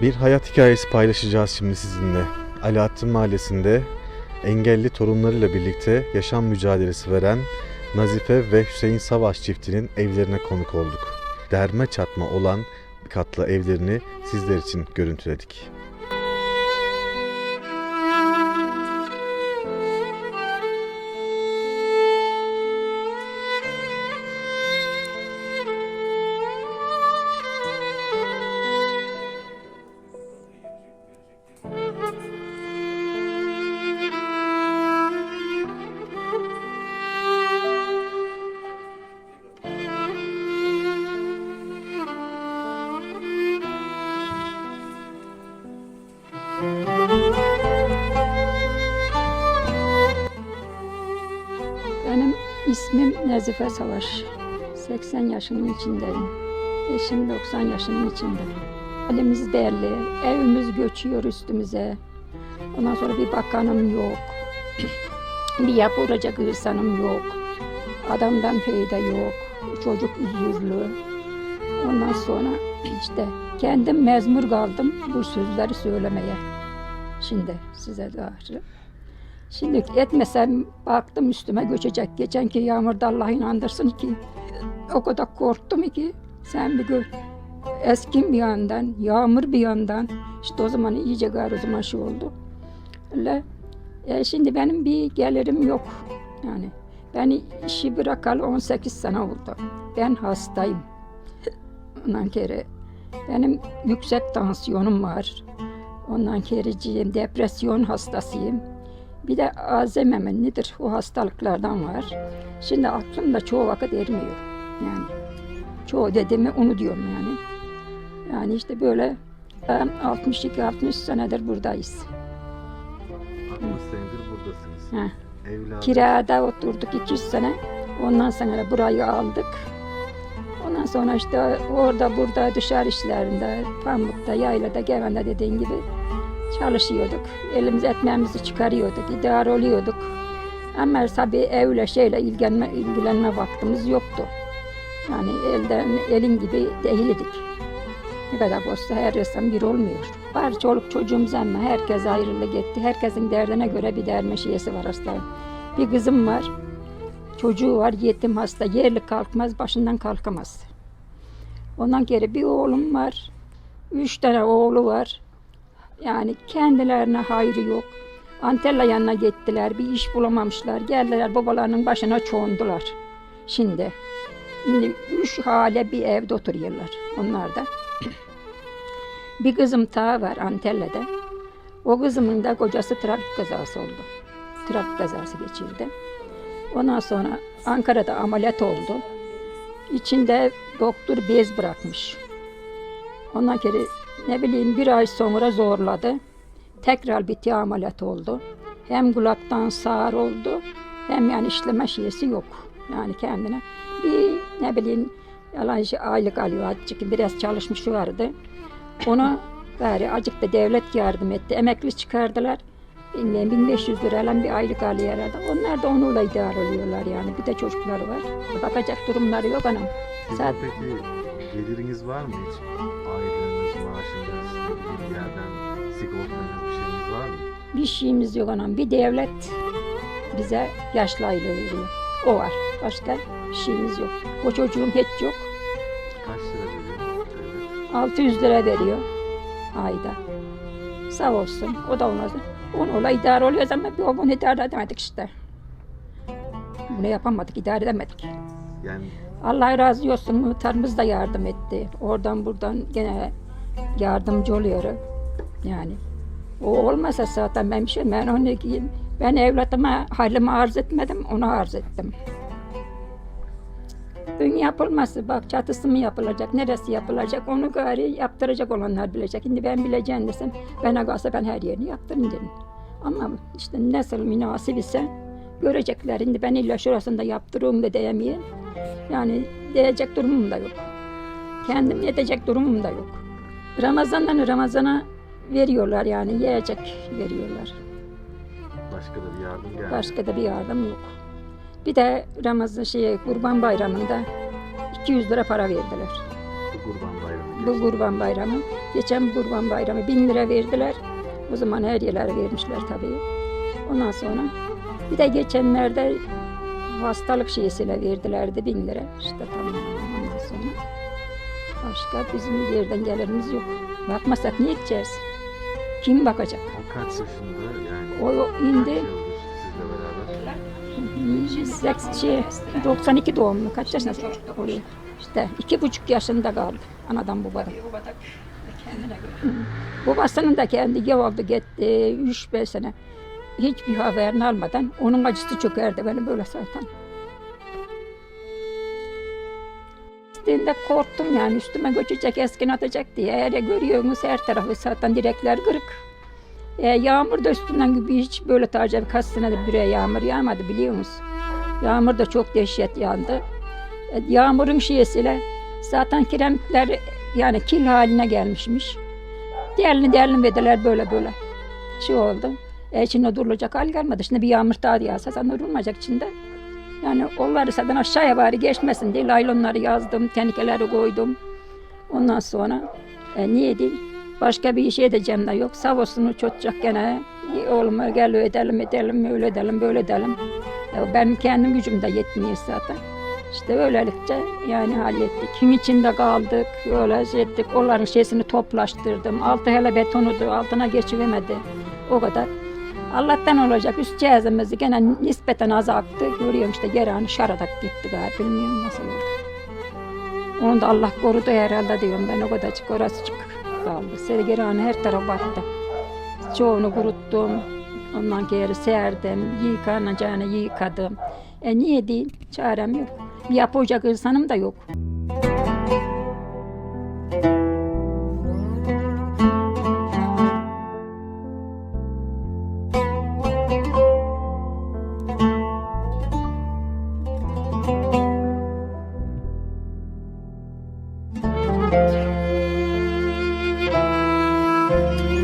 Bir hayat hikayesi paylaşacağız şimdi sizinle. Alaaddin Mahallesi'nde engelli torunlarıyla birlikte yaşam mücadelesi veren Nazife ve Hüseyin Savaş çiftinin evlerine konuk olduk. Derme çatma olan katlı evlerini sizler için görüntüledik. Nezife Savaş. 80 yaşının içindeyim. Eşim 90 yaşının içinde. Halimiz belli. Evimiz göçüyor üstümüze. Ondan sonra bir bakanım yok. bir yapılacak insanım yok. Adamdan fayda yok. Çocuk üzürlü. Ondan sonra işte kendim mezmur kaldım bu sözleri söylemeye. Şimdi size karşı. Şimdi etmesem baktım üstüme göçecek. Geçenki yağmurda Allah inandırsın ki o kadar korktum ki sen bir gör. Eskin bir yandan, yağmur bir yandan. İşte o zaman iyice gar o zaman şey oldu. Öyle. E, şimdi benim bir gelirim yok. Yani ben işi bırakalı 18 sene oldu. Ben hastayım. Ondan kere benim yüksek tansiyonum var. Ondan kericiyim, depresyon hastasıyım. Bir de azememe nedir o hastalıklardan var. Şimdi aklım da çoğu vakit ermiyor. Yani çoğu dediğimi unutuyorum yani. Yani işte böyle 62-60 senedir buradayız. 60 senedir buradasınız. Ha. Evladı Kirada oturduk 200 sene. Ondan sonra burayı aldık. Ondan sonra işte orada burada dışarı işlerinde, pamukta, yaylada, gevende dediğin gibi çalışıyorduk. Elimiz etmemizi çıkarıyorduk, idare oluyorduk. Ama tabii evle şeyle ilgilenme, ilgilenme vaktimiz yoktu. Yani elden elin gibi değildik. Ne kadar olsa her insan bir olmuyor. Var çoluk çocuğumuz ama herkes ayrılı gitti. Herkesin derdine göre bir derme şeysi var aslında. Bir kızım var. Çocuğu var yetim hasta. Yerli kalkmaz, başından kalkamaz. Ondan geri bir oğlum var. Üç tane oğlu var. Yani kendilerine hayrı yok. Antella yanına gittiler. Bir iş bulamamışlar. Geldiler babalarının başına çoğundular. Şimdi. Şimdi üç hale bir evde oturuyorlar. Onlar da. bir kızım ta var Antalya'da. O kızımın da kocası trafik kazası oldu. Trafik kazası geçirdi. Ondan sonra Ankara'da ameliyat oldu. İçinde doktor bez bırakmış. Ondan kere ne bileyim bir ay sonra zorladı. Tekrar bir ameliyat oldu. Hem kulaktan sağır oldu hem yani işleme şeysi yok. Yani kendine bir ne bileyim yalan şey, aylık alıyor azıcık biraz çalışmış vardı. Ona bari azıcık da devlet yardım etti. Emekli çıkardılar. Bilmiyorum 1500 lirayla bir aylık alıyor herhalde. Onlar da onunla idare oluyorlar yani. Bir de çocukları var. Bakacak durumları yok anam. Sizin Saat- peki geliriniz var mı hiç? Aileniz, maaşınız, bir yerden sigortanız bir şeyiniz var mı? Bir şeyimiz yok anam. Bir devlet bize yaşlı aylığı veriyor. O var. Başka bir şeyimiz yok. O çocuğum hiç yok. Kaç lira veriyor devlet? 600 lira veriyor ayda. Sağ olsun. O da olmaz. Onunla idare oluyoruz ama bir o bunu idare edemedik işte. Bunu yapamadık, idare edemedik. Yani Allah razı olsun muhtarımız da yardım etti. Oradan buradan gene yardımcı oluyor. Yani o olmasa zaten ben bir şey ben onu ben evlatıma halimi arz etmedim onu arz ettim. Ön yapılması bak çatısı mı yapılacak neresi yapılacak onu gari yaptıracak olanlar bilecek. Şimdi ben bileceğim desem bana kalsa ben her yerini yaptırın dedim. Ama işte nasıl münasip ise görecekler. Şimdi ben illa şurasında yaptırıyorum da diyemeyeyim. Yani diyecek durumum da yok. Kendim yetecek durumum da yok. Ramazan'dan Ramazan'a veriyorlar yani yiyecek veriyorlar. başka da bir yardım gelmiyor. Başka da bir yardım yok. Bir de Ramazan şey Kurban Bayramı'nda 200 lira para verdiler. Bu kurban bayramı Bu kurban bayramı. Geçen kurban bayramı bin lira verdiler. O zaman her yerlere vermişler tabii. Ondan sonra bir de geçenlerde hastalık şeysiyle verdilerdi bin lira. İşte tamam ondan sonra. Başka bizim bir yerden gelirimiz yok. Bakmasak ne edeceğiz? Kim bakacak? O kaç yaşında yani? O indi. Sizle beraber? Şey, 92 doğumlu kaç yaşında oluyor? İşte iki buçuk yaşında kaldı anadan babadan. Babasının da kendi yavaldı gitti 3-5 sene. Hiçbir haberini almadan onun acısı çökerdi beni böyle zaten. İstediğinde korktum yani üstüme göçecek eskin atacak diye. Eğer görüyorsunuz her tarafı zaten direkler kırık. E, yağmur da üstünden gibi hiç böyle taze kaç senedir buraya yağmur yağmadı biliyor musunuz? Yağmur da çok dehşet yağdı. E, yağmurun şeysiyle zaten kiremitler yani kil haline gelmişmiş. Diğerini diğerini verdiler böyle böyle. Şey oldu. E, içinde durulacak hal gelmedi. Şimdi bir yağmur daha yağsa zaten durulmayacak içinde. Yani onları zaten aşağıya bari geçmesin diye laylonları yazdım, tenikeleri koydum. Ondan sonra e, niye değil? Başka bir şey edeceğim de yok. Sağ olsun çocuk gene oğluma gel edelim edelim öyle edelim böyle edelim. Ya ben kendim gücüm de yetmiyor zaten. İşte böylelikle yani hallettik. Gün içinde kaldık, öyle şey ettik. Onların şeysini toplaştırdım. Altı hele betonudu, altına geçivemedi. O kadar. Allah'tan olacak. Üst cihazımızı gene nispeten azalttı. Görüyorum işte geri şaradak gitti galiba. Bilmiyorum nasıl oldu. Onu da Allah korudu herhalde diyorum ben o kadarcık orası kaldı. Sergeri her taraf battı. Çoğunu kuruttum. Ondan geri serdim. Yıkanacağını yıkadım. E niye değil? Çarem yok. Bir yapacak insanım da yok. Música